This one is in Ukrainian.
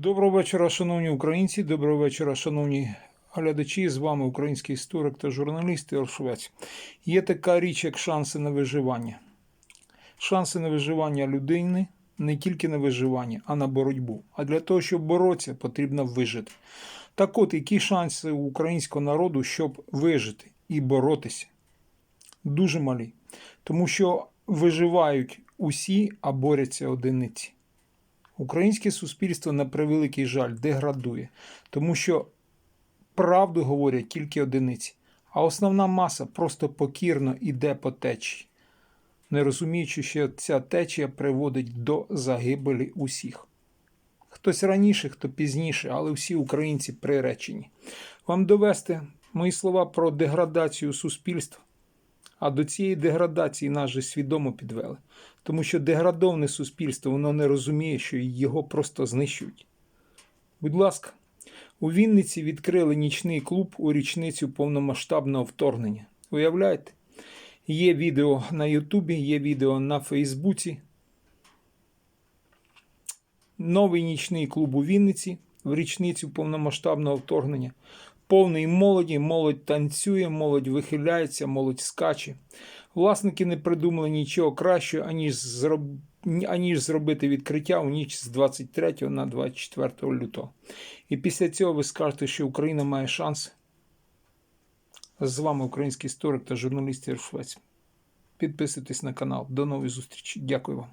Доброго вечора, шановні українці. Доброго вечора, шановні глядачі. З вами український історик та журналіст Ігор Швець. Є така річ, як шанси на виживання. Шанси на виживання людини не тільки на виживання, а на боротьбу. А для того, щоб боротися, потрібно вижити. Так от, які шанси у українського народу, щоб вижити і боротися? Дуже малі. Тому що виживають усі, а борються одиниці. Українське суспільство, на превеликий жаль, деградує, тому що правду говорять тільки одиниці, а основна маса просто покірно іде по течії, не розуміючи, що ця течія приводить до загибелі усіх. Хтось раніше, хто пізніше, але всі українці приречені. Вам довести мої слова про деградацію суспільства. А до цієї деградації нас же свідомо підвели. Тому що деградоване суспільство воно не розуміє, що його просто знищують. Будь ласка, у Вінниці відкрили нічний клуб у річницю повномасштабного вторгнення. Уявляєте? Є відео на Ютубі, є відео на Фейсбуці. Новий нічний клуб у Вінниці в річницю повномасштабного вторгнення. Повний молоді, молодь танцює, молодь вихиляється, молодь скаче. Власники не придумали нічого кращого, аніж, зроб... аніж зробити відкриття у ніч з 23 на 24 лютого. І після цього ви скажете, що Україна має шанс. З вами український історик та журналіст Ігор Швець. Підписуйтесь на канал. До нової зустрічі. Дякую вам.